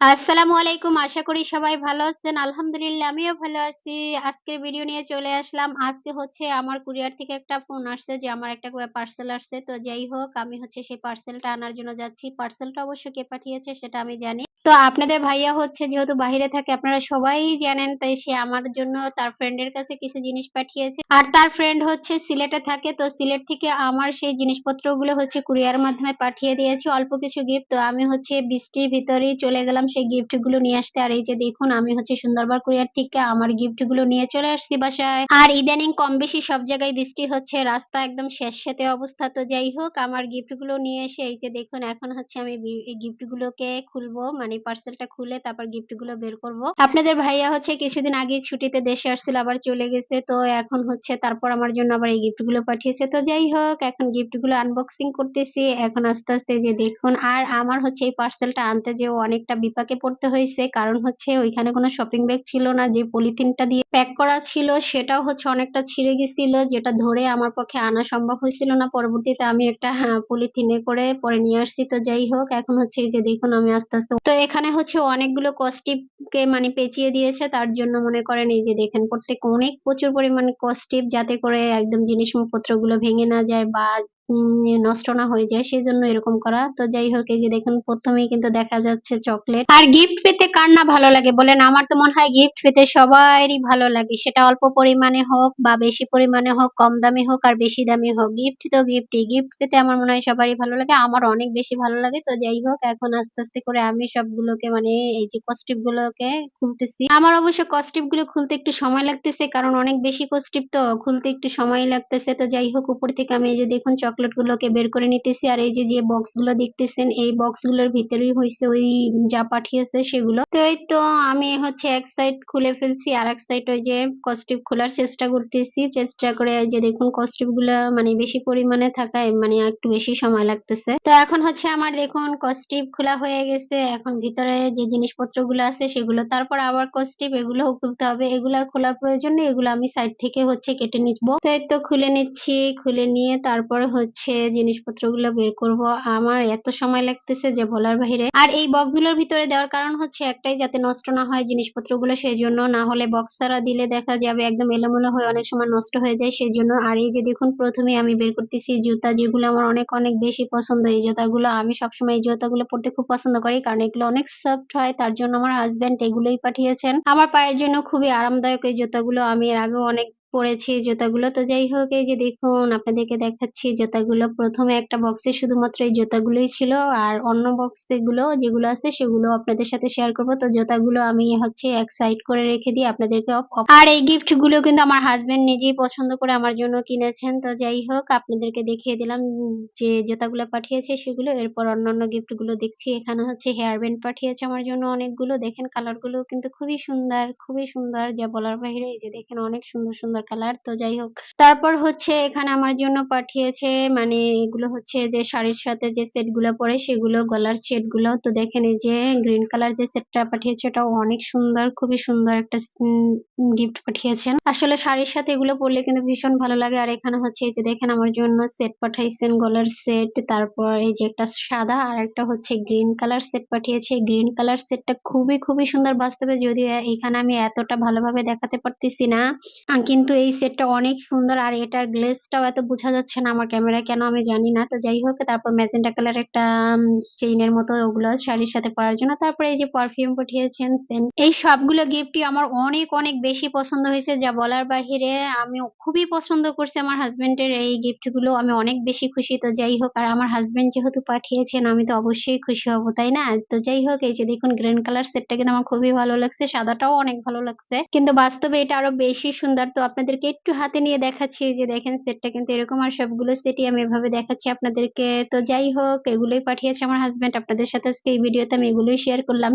আসসালামু আলাইকুম। আশা করি সবাই ভালো আছেন। আলহামদুলিল্লাহ, আমিও ভালো আছি। আজকের ভিডিও নিয়ে চলে আসলাম। আজকে হচ্ছে আমার কুরিয়ার থেকে একটা ফোন আসছে যে আমার একটা পার্সেল আসছে। তো যাই হোক, আমি হচ্ছে সেই পার্সেলটা আনার জন্য যাচ্ছি। পার্সেলটা অবশ্য কে পাঠিয়েছে সেটা আমি জানি। তো আপনাদের ভাইয়া হচ্ছে যেহেতু বাইরে থাকে, আপনারা সবাই জানেন, তাই সে আমার জন্য তার ফ্রেন্ডের কাছে কিছু জিনিস পাঠিয়েছে। আর তার ফ্রেন্ড হচ্ছে সিলেটে থাকে, তো সিলেট থেকে আমার সেই জিনিসপত্রগুলো হচ্ছে কুরিয়ার মাধ্যমে পাঠিয়ে দিয়েছি, অল্প কিছু গিফট তো আমি হচ্ছে বৃষ্টির ভিতরেই চলে গেলাম, সেই গিফটগুলো নিয়ে আসতে। আর এই যে দেখুন, আমি হচ্ছে সুন্দরবন কুরিয়ার থেকে আমার গিফটগুলো নিয়ে চলে আসছি বাসায়। আর ইদানিং কম বেশি সব জায়গায় বৃষ্টি হচ্ছে, রাস্তা একদম শেষ সাথে অবস্থা। তো যাই হোক, আমার গিফটগুলো নিয়ে এসে এই যে দেখুন, এখন হচ্ছে আমি গিফট গুলোকে খুলবো মানে পার্সেলটা খুলে তারপর গিফটগুলো বের করব। আপনাদের ভাইয়া হচ্ছে কিছুদিন আগে ছুটিতে দেশে আসছিল, আবার চলে গেছে। তো এখন হচ্ছে তারপর আমার জন্য আবার এই গিফটগুলো পাঠিয়েছে। তো যাই হোক, এখন গিফটগুলো আনবক্সিং করতেছি। এখন আস্তে আস্তে যে দেখুন, আর আমার হচ্ছে এই পার্সেলটা আনতে যে অনেকটা বিপাকে পড়তে হয়েছে। কারণ হচ্ছে ওইখানে কোনো শপিং ব্যাগ ছিল না, যে পলিথিনটা দিয়ে প্যাক করা ছিল, সেটাও হচ্ছে অনেকটা ছিঁড়ে গেছিল, যেটা ধরে আমার পক্ষে আনা সম্ভব হয়েছিল না। পরবর্তীতে আমি একটা হ্যাঁ পলিথিনে করে পরে নিয়ে আসছি। তো যাই হোক, এখন হচ্ছে এই যে দেখুন, আমি আস্তে আস্তে তো এখানে হচ্ছে অনেকগুলো কস্টিভকে মানে পেঁচিয়ে দিয়েছে। তার জন্য মনে করেন এই যে দেখেন প্রত্যেক অনেক প্রচুর পরিমাণে কস্টিভ যাতে করে একদম জিনিসপত্রগুলো ভেঙে না যায় বা নষ্ট না হয়ে যায় সেই জন্য এরকম করা। তো যাই হোক, এই যে দেখুন, প্রথমেই কিন্তু দেখা যাচ্ছে চকলেট। আর গিফট পেতে কার না ভালো লাগে বলেন? আমার তো মনে হয় গিফট পেতে সবারই ভালো লাগে। সেটা অল্প পরিমাণে হোক বা বেশি পরিমাণে হোক, কম দামি হোক আর বেশি দামি হোক গিফট তো গিফটই গিফট পেতে আমার মনে হয় সবারই ভালো লাগে, আমার অনেক বেশি ভালো লাগে। তো যাই হোক, এখন আস্তে আস্তে করে আমি সবগুলোকে মানে এই যে কস্টিপ গুলোকে খুলতেছি। আমার অবশ্য কস্টিপগুলো খুলতে একটু সময় লাগতেছে, কারণ অনেক বেশি কস্টিপ তো খুলতে একটু সময় লাগতেছে। তো যাই হোক, উপর থেকে আমি এই যে দেখুন, চকলেট গুলোকে বের করে নিতেছি, আর এই যে যে বক্সগুলো দেখতেছেন, এই বক্সগুলোর ভিতরেই হয়েছে ওই যা পাঠিয়েছে সেগুলো। তো এই তো আমি হচ্ছে এক সাইড খুলে ফেলছি, আর এক সাইড ওই যে কস্টিপ খোলার চেষ্টা করতেছি। চেষ্টা করে যে দেখুন কস্টিপগুলো মানে বেশি পরিমাণে থাকায় মানে একটু বেশি সময় লাগতেছে। তো এখন হচ্ছে আমার দেখুন কস্টিপ খোলা হয়ে গেছে, এখন ভিতরে যে জিনিসপত্রগুলো আছে সেগুলো, তারপর আবার কস্টিপ এগুলো খুলতে হবে। এগুলার খোলার প্রয়োজন নেই, এগুলো আমি সাইড থেকে হচ্ছে কেটে নিবো। তো এই তো খুলে নিচ্ছি, খুলে নিয়ে তারপরে হচ্ছে জিনিসপত্রগুলো বের করব। আমার এত সময় লাগতেছে যে বলার বাহিরে। আর এই বক্সগুলোর ভিতরে দেওয়ার কারণ হচ্ছে একটাই যাতে নষ্ট না হয় জিনিসপত্রগুলো সেই জন্য না হলে বক্স ছাড়া দিলে দেখা যাবে একদম এলোমেলো হয়ে অনেক সময় নষ্ট হয়ে যায়। সেই জন্য আর এই যে দেখুন, প্রথমে আমি বের করতেছি জুতা, যেগুলো আমার অনেক অনেক বেশি পছন্দ। এই জুতাগুলো আমি সবসময় এই জুতাগুলো পরতে খুব পছন্দ করি কারণ এগুলো অনেক সফট হয়, তার জন্য আমার হাজব্যান্ড এগুলোই পাঠিয়েছেন। আমার পায়ের জন্য খুবই আরামদায়ক এই জুতাগুলো। আমি এর আগেও অনেক পরেছি জুতাগুলো। তো যাই হোক, এই যে দেখুন, আপনাদেরকে দেখাচ্ছি জুতাগুলো। প্রথমে একটা বক্সে শুধুমাত্র এই জুতাগুলোই ছিল আর অন্য বক্সে গুলো যেগুলো আছে সেগুলো আপনাদের সাথে শেয়ার করব। তো জুতাগুলো আমি হচ্ছে এক সাইড করে রেখে দিই আপনাদেরকে আর এই গিফটগুলো কিন্তু আমার হাজবেন্ড নিজেই পছন্দ করে আমার জন্য কিনেছেন। তো যাই হোক, আপনাদেরকে দেখিয়ে দিলাম যে জুতাগুলো পাঠিয়েছে সেগুলো। এরপর অন্যান্য গিফটগুলো দেখছি। এখানে হচ্ছে হেয়ার ব্যান্ড পাঠিয়েছে আমার জন্য অনেকগুলো। দেখেন কালারগুলো কিন্তু খুবই সুন্দর খুবই সুন্দর। যা বলার বাইরে এই যে দেখেন অনেক সুন্দর সুন্দর কালার, তো যাই হোক। তারপর হচ্ছে এখানে আমার জন্য পাঠিয়েছে মানে এগুলো হচ্ছে যে শাড়ির সাথে যে সেটগুলো পরে সেগুলো গলার সেটগুলো। তো দেখেন এই যে গ্রিন কালার যে সেটটা পাঠিয়েছে, ওটাও অনেক সুন্দর, খুবই সুন্দর একটা গিফট পাঠিয়েছেন। আসলে শাড়ির সাথে এগুলো পরলে কিন্তু ভীষণ ভালো লাগে। আর এখানে হচ্ছে এই যে দেখেন আমার জন্য সেট পাঠাইছেন গলার সেট তারপর এই যে একটা সাদা আর একটা হচ্ছে গ্রিন কালার সেট পাঠিয়েছে। গ্রিন কালার সেটটা খুবই খুবই সুন্দর। বাস্তবে যদিও এখানে আমি এতটা ভালোভাবে দেখাতে পারতেছি না কিন্তু এই সেটটা অনেক সুন্দর। আর এটার গ্লেসটাও এত বোঝা যাচ্ছে না আমার ক্যামেরা কেন আমি জানি না। তো যাই হোক, তারপর ম্যাজেন্টা কালার একটা চেইনের মতো ওগুলো শাড়ির সাথে পরার জন্য। তারপরে এই যে পারফিউম পাঠিয়েছেন সেন এই সবগুলো গিফটই আমার অনেক অনেক বেশি পছন্দ হয়েছে। যা বলার বাহিরে আমি খুবই পছন্দ করছি আমার হাজবেন্ডের এই গিফটগুলো আমি অনেক বেশি খুশি। তো যাই হোক, আর আমার হাজবেন্ড যেহেতু পাঠিয়েছেন, আমি তো অবশ্যই খুশি হব, তাই না? তো যাই হোক, এই যে দেখুন গ্রিন কালার সেটটা কিন্তু আমার খুবই ভালো লাগছে। সাদাটাও অনেক ভালো লাগছে। কিন্তু বাস্তবে এটা আরও বেশি সুন্দর। তো আপনাদেরকে একটু হাতে নিয়ে দেখাচ্ছি যে দেখেন সেটটা কিন্তু এরকম। আর সবগুলো সেটই আমি এভাবে দেখাচ্ছি আপনাদেরকে। তো যাই হোক, এগুলোই পাঠিয়েছে আমার হাজব্যান্ড আপনাদের সাথে আজকে এই ভিডিওতে আমি এগুলোই শেয়ার করলাম।